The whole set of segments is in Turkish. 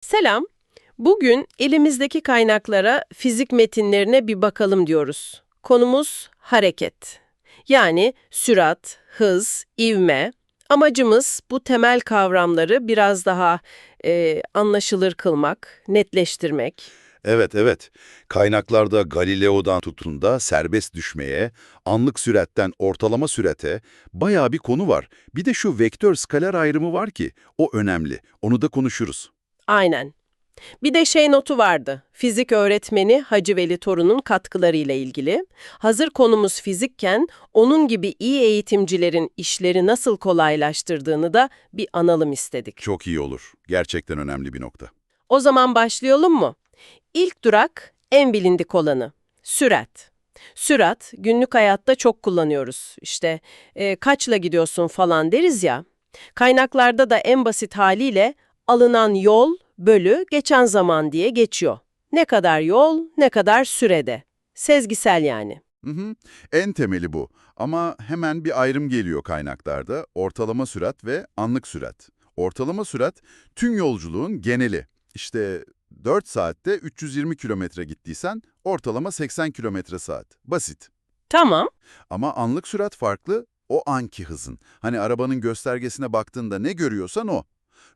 Selam. Bugün elimizdeki kaynaklara, fizik metinlerine bir bakalım diyoruz. Konumuz hareket. Yani sürat, hız, ivme. Amacımız bu temel kavramları biraz daha e, anlaşılır kılmak, netleştirmek. Evet evet. Kaynaklarda Galileo'dan tutun da serbest düşmeye, anlık süratten ortalama sürate bayağı bir konu var. Bir de şu vektör skaler ayrımı var ki o önemli. Onu da konuşuruz. Aynen. Bir de şey notu vardı. Fizik öğretmeni Hacı Veli Torun'un katkılarıyla ilgili. Hazır konumuz fizikken onun gibi iyi eğitimcilerin işleri nasıl kolaylaştırdığını da bir analım istedik. Çok iyi olur. Gerçekten önemli bir nokta. O zaman başlayalım mı? İlk durak en bilindik olanı. Sürat. Sürat günlük hayatta çok kullanıyoruz. İşte e, kaçla gidiyorsun falan deriz ya. Kaynaklarda da en basit haliyle alınan yol bölü geçen zaman diye geçiyor. Ne kadar yol, ne kadar sürede. Sezgisel yani. Hı hı. En temeli bu. Ama hemen bir ayrım geliyor kaynaklarda. Ortalama sürat ve anlık sürat. Ortalama sürat tüm yolculuğun geneli. İşte 4 saatte 320 kilometre gittiysen ortalama 80 kilometre saat. Basit. Tamam. Ama anlık sürat farklı, o anki hızın. Hani arabanın göstergesine baktığında ne görüyorsan o.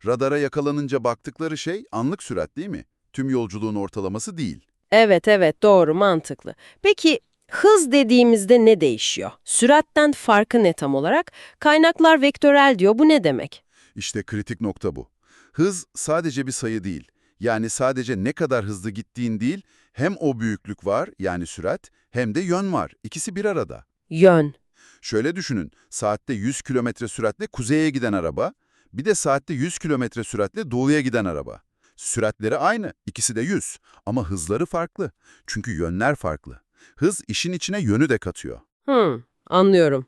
Radara yakalanınca baktıkları şey anlık sürat değil mi? Tüm yolculuğun ortalaması değil. Evet evet doğru mantıklı. Peki hız dediğimizde ne değişiyor? Süratten farkı ne tam olarak? Kaynaklar vektörel diyor bu ne demek? İşte kritik nokta bu. Hız sadece bir sayı değil. Yani sadece ne kadar hızlı gittiğin değil, hem o büyüklük var yani sürat hem de yön var. İkisi bir arada. Yön. Şöyle düşünün, saatte 100 kilometre süratle kuzeye giden araba, bir de saatte 100 kilometre süratle doğuya giden araba. Süratleri aynı, ikisi de 100 ama hızları farklı. Çünkü yönler farklı. Hız işin içine yönü de katıyor. Hmm, anlıyorum.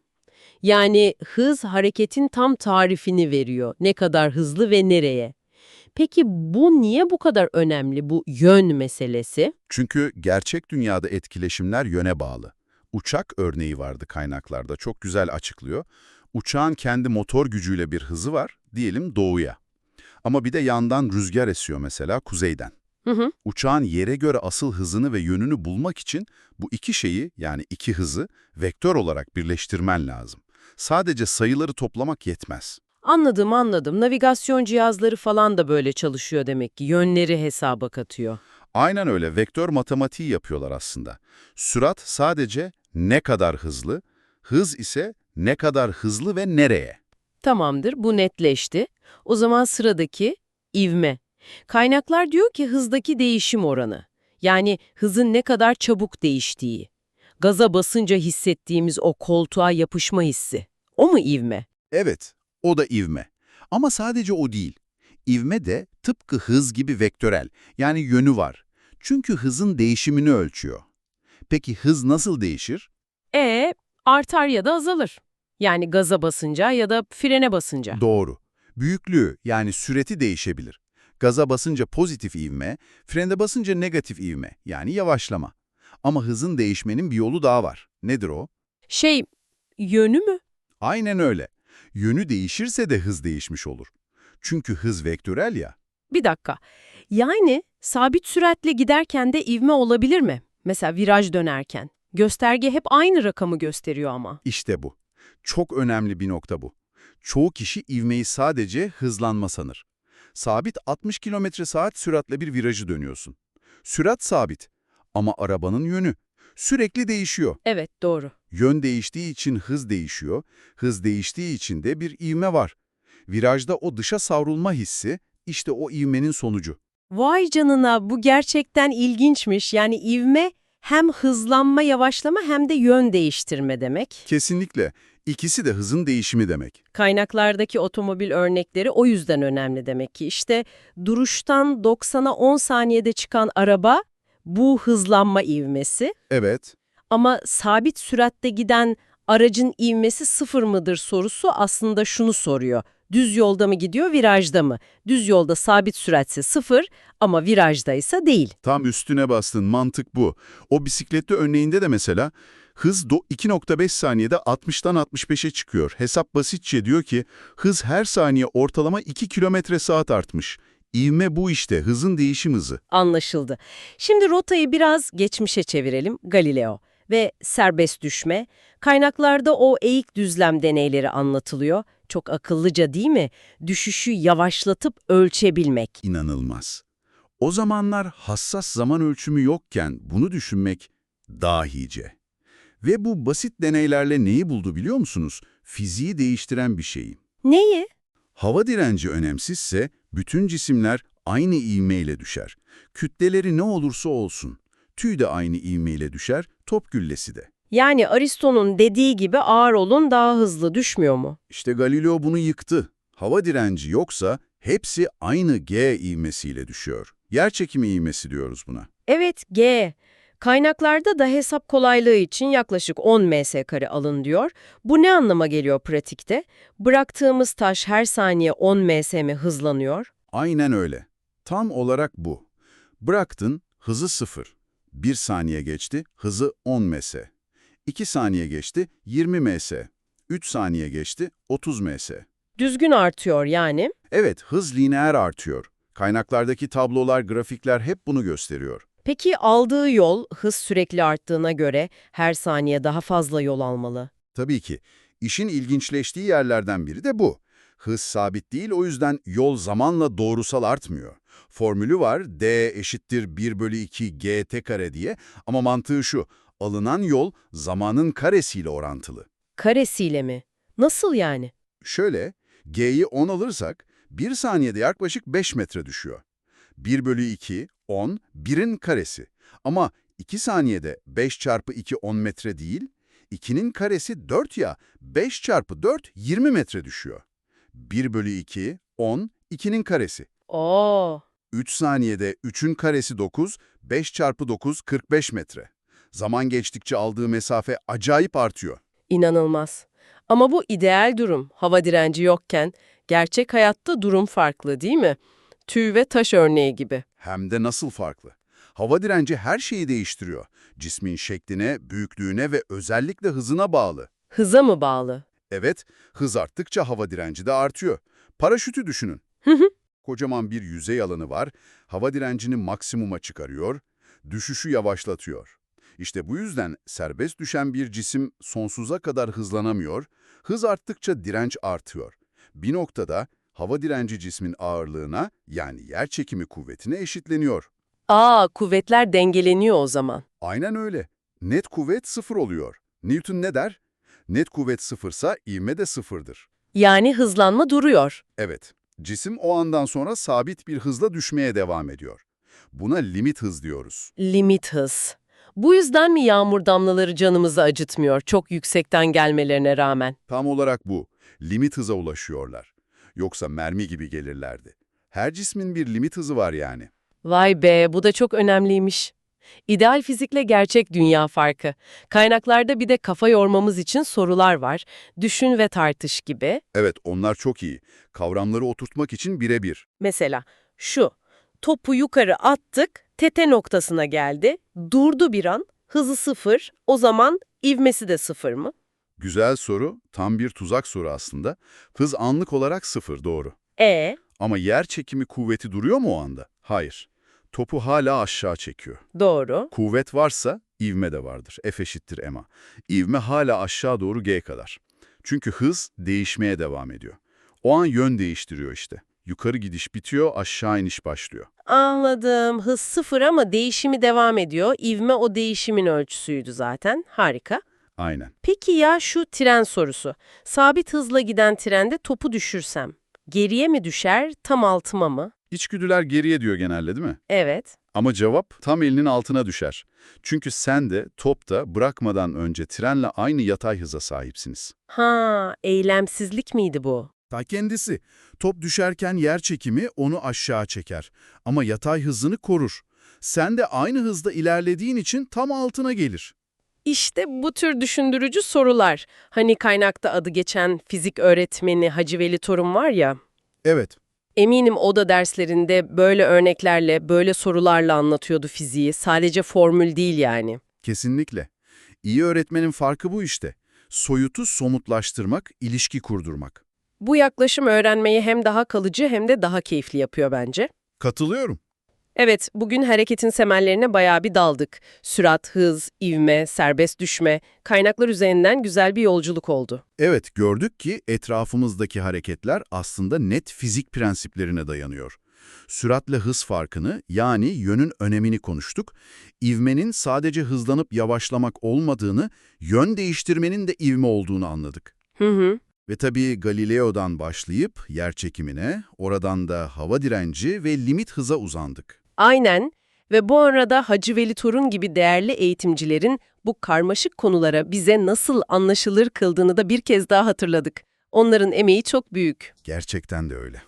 Yani hız hareketin tam tarifini veriyor. Ne kadar hızlı ve nereye. Peki bu niye bu kadar önemli bu yön meselesi? Çünkü gerçek dünyada etkileşimler yöne bağlı. Uçak örneği vardı kaynaklarda, çok güzel açıklıyor. Uçağın kendi motor gücüyle bir hızı var, diyelim doğuya. Ama bir de yandan rüzgar esiyor mesela kuzeyden. Hı hı. Uçağın yere göre asıl hızını ve yönünü bulmak için bu iki şeyi yani iki hızı vektör olarak birleştirmen lazım. Sadece sayıları toplamak yetmez. Anladım anladım. Navigasyon cihazları falan da böyle çalışıyor demek ki. Yönleri hesaba katıyor. Aynen öyle vektör matematiği yapıyorlar aslında. Sürat sadece ne kadar hızlı, hız ise ne kadar hızlı ve nereye. Tamamdır, bu netleşti. O zaman sıradaki ivme. Kaynaklar diyor ki hızdaki değişim oranı. Yani hızın ne kadar çabuk değiştiği. Gaza basınca hissettiğimiz o koltuğa yapışma hissi. O mu ivme? Evet, o da ivme. Ama sadece o değil. İvme de tıpkı hız gibi vektörel, yani yönü var. Çünkü hızın değişimini ölçüyor. Peki hız nasıl değişir? E artar ya da azalır. Yani gaza basınca ya da frene basınca. Doğru. Büyüklüğü yani süreti değişebilir. Gaza basınca pozitif ivme, frene basınca negatif ivme yani yavaşlama. Ama hızın değişmenin bir yolu daha var. Nedir o? Şey, yönü mü? Aynen öyle. Yönü değişirse de hız değişmiş olur. Çünkü hız vektörel ya. Bir dakika. Yani sabit süratle giderken de ivme olabilir mi? Mesela viraj dönerken. Gösterge hep aynı rakamı gösteriyor ama. İşte bu. Çok önemli bir nokta bu. Çoğu kişi ivmeyi sadece hızlanma sanır. Sabit 60 km saat süratle bir virajı dönüyorsun. Sürat sabit ama arabanın yönü sürekli değişiyor. Evet, doğru. Yön değiştiği için hız değişiyor, hız değiştiği için de bir ivme var. Virajda o dışa savrulma hissi işte o ivmenin sonucu. Vay canına, bu gerçekten ilginçmiş. Yani ivme hem hızlanma, yavaşlama hem de yön değiştirme demek. Kesinlikle. İkisi de hızın değişimi demek. Kaynaklardaki otomobil örnekleri o yüzden önemli demek ki. İşte duruştan 90'a 10 saniyede çıkan araba bu hızlanma ivmesi. Evet, Ama sabit süratte giden aracın ivmesi sıfır mıdır sorusu aslında şunu soruyor. Düz yolda mı gidiyor, virajda mı? Düz yolda sabit süratse sıfır ama virajdaysa değil. tam üstüne bastın. Mantık bu. O bisikletli örneğinde de mesela hız do- 2.5 saniyede 60'tan 65'e çıkıyor. Hesap basitçe diyor ki hız her saniye ortalama 2 kilometre saat artmış. İvme bu işte, hızın değişim hızı. Anlaşıldı. Şimdi rotayı biraz geçmişe çevirelim. Galileo ve serbest düşme. Kaynaklarda o eğik düzlem deneyleri anlatılıyor. Çok akıllıca değil mi? Düşüşü yavaşlatıp ölçebilmek. İnanılmaz. O zamanlar hassas zaman ölçümü yokken bunu düşünmek dahice. Ve bu basit deneylerle neyi buldu biliyor musunuz? Fiziği değiştiren bir şeyi. Neyi? Hava direnci önemsizse bütün cisimler aynı ivmeyle düşer. Kütleleri ne olursa olsun. Tüy de aynı ivmeyle düşer, top güllesi de. Yani Aristo'nun dediği gibi ağır olun daha hızlı düşmüyor mu? İşte Galileo bunu yıktı. Hava direnci yoksa hepsi aynı G ivmesiyle düşüyor. Yerçekimi ivmesi diyoruz buna. Evet G. Kaynaklarda da hesap kolaylığı için yaklaşık 10 ms kare alın diyor. Bu ne anlama geliyor pratikte? Bıraktığımız taş her saniye 10 ms mi hızlanıyor? Aynen öyle. Tam olarak bu. Bıraktın, hızı 0. 1 saniye geçti, hızı 10 ms. 2 saniye geçti, 20 ms. 3 saniye geçti, 30 ms. Düzgün artıyor yani. Evet, hız lineer artıyor. Kaynaklardaki tablolar, grafikler hep bunu gösteriyor. Peki aldığı yol hız sürekli arttığına göre her saniye daha fazla yol almalı. Tabii ki. İşin ilginçleştiği yerlerden biri de bu. Hız sabit değil, o yüzden yol zamanla doğrusal artmıyor. Formülü var, d eşittir 1 bölü 2 gt kare diye ama mantığı şu, alınan yol zamanın karesiyle orantılı. Karesiyle mi? Nasıl yani? Şöyle, g'yi 10 alırsak 1 saniyede yaklaşık 5 metre düşüyor. 1 bölü 2, 10, 1'in karesi. Ama 2 saniyede 5 çarpı 2 10 metre değil, 2'nin karesi 4 ya, 5 çarpı 4 20 metre düşüyor. 1 bölü 2, 10, 2'nin karesi. Oo, 3 saniyede 3'ün karesi 9, 5 çarpı 9 45 metre. Zaman geçtikçe aldığı mesafe acayip artıyor. inanılmaz. Ama bu ideal durum. Hava direnci yokken gerçek hayatta durum farklı değil mi? Tüy ve taş örneği gibi. Hem de nasıl farklı. Hava direnci her şeyi değiştiriyor. Cismin şekline, büyüklüğüne ve özellikle hızına bağlı. Hıza mı bağlı? Evet, hız arttıkça hava direnci de artıyor. Paraşütü düşünün. Hı hı. Kocaman bir yüzey alanı var, hava direncini maksimuma çıkarıyor, düşüşü yavaşlatıyor. İşte bu yüzden serbest düşen bir cisim sonsuza kadar hızlanamıyor, hız arttıkça direnç artıyor. Bir noktada hava direnci cismin ağırlığına yani yer çekimi kuvvetine eşitleniyor. Aa, kuvvetler dengeleniyor o zaman. Aynen öyle. Net kuvvet sıfır oluyor. Newton ne der? Net kuvvet sıfırsa ivme de sıfırdır. Yani hızlanma duruyor. Evet, cisim o andan sonra sabit bir hızla düşmeye devam ediyor. Buna limit hız diyoruz. Limit hız. Bu yüzden mi yağmur damlaları canımızı acıtmıyor çok yüksekten gelmelerine rağmen? Tam olarak bu. Limit hıza ulaşıyorlar. Yoksa mermi gibi gelirlerdi. Her cismin bir limit hızı var yani. Vay be, bu da çok önemliymiş. İdeal fizikle gerçek dünya farkı. Kaynaklarda bir de kafa yormamız için sorular var. Düşün ve tartış gibi. Evet, onlar çok iyi. Kavramları oturtmak için birebir. Mesela şu, topu yukarı attık, tete noktasına geldi, durdu bir an, hızı sıfır, o zaman ivmesi de sıfır mı? Güzel soru, tam bir tuzak soru aslında. Hız anlık olarak sıfır, doğru. E, Ama yer çekimi kuvveti duruyor mu o anda? Hayır. Topu hala aşağı çekiyor. doğru. Kuvvet varsa ivme de vardır. F eşittir ma. İvme hala aşağı doğru g kadar. Çünkü hız değişmeye devam ediyor. O an yön değiştiriyor işte. Yukarı gidiş bitiyor, aşağı iniş başlıyor. Anladım. Hız sıfır ama değişimi devam ediyor. İvme o değişimin ölçüsüydü zaten. Harika. Aynen. Peki ya şu tren sorusu. Sabit hızla giden trende topu düşürsem, geriye mi düşer, tam altıma mı? İçgüdüler geriye diyor genelde değil mi? Evet. Ama cevap tam elinin altına düşer. Çünkü sen de top da bırakmadan önce trenle aynı yatay hıza sahipsiniz. Ha, eylemsizlik miydi bu? Ta kendisi. Top düşerken yer çekimi onu aşağı çeker. Ama yatay hızını korur. Sen de aynı hızda ilerlediğin için tam altına gelir. İşte bu tür düşündürücü sorular. Hani kaynakta adı geçen fizik öğretmeni Hacı Veli Torun var ya, Evet, eminim o da derslerinde böyle örneklerle, böyle sorularla anlatıyordu fiziği. Sadece formül değil yani. kesinlikle. İyi öğretmenin farkı bu işte. Soyutu somutlaştırmak, ilişki kurdurmak. Bu yaklaşım öğrenmeyi hem daha kalıcı hem de daha keyifli yapıyor bence. Katılıyorum. Evet, bugün hareketin semellerine bayağı bir daldık. Sürat, hız, ivme, serbest düşme, kaynaklar üzerinden güzel bir yolculuk oldu. Evet, gördük ki etrafımızdaki hareketler aslında net fizik prensiplerine dayanıyor. Süratle hız farkını yani yönün önemini konuştuk. İvmenin sadece hızlanıp yavaşlamak olmadığını, yön değiştirmenin de ivme olduğunu anladık. Hı hı. Ve tabii Galileo'dan başlayıp yer çekimine, oradan da hava direnci ve limit hıza uzandık. Aynen ve bu arada Hacı Veli Torun gibi değerli eğitimcilerin bu karmaşık konulara bize nasıl anlaşılır kıldığını da bir kez daha hatırladık. Onların emeği çok büyük. Gerçekten de öyle.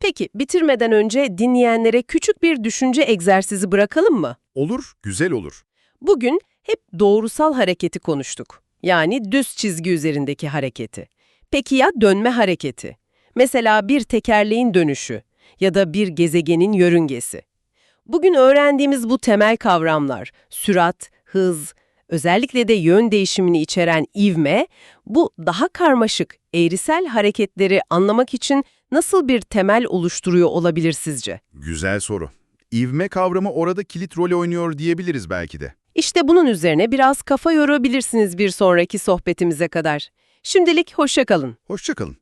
Peki bitirmeden önce dinleyenlere küçük bir düşünce egzersizi bırakalım mı? Olur, güzel olur. Bugün hep doğrusal hareketi konuştuk. Yani düz çizgi üzerindeki hareketi. Peki ya dönme hareketi? Mesela bir tekerleğin dönüşü ya da bir gezegenin yörüngesi. Bugün öğrendiğimiz bu temel kavramlar, sürat, hız, özellikle de yön değişimini içeren ivme, bu daha karmaşık, eğrisel hareketleri anlamak için nasıl bir temel oluşturuyor olabilir sizce? Güzel soru. İvme kavramı orada kilit rol oynuyor diyebiliriz belki de. İşte bunun üzerine biraz kafa yorabilirsiniz bir sonraki sohbetimize kadar. Şimdilik hoşça kalın. Hoşçakalın.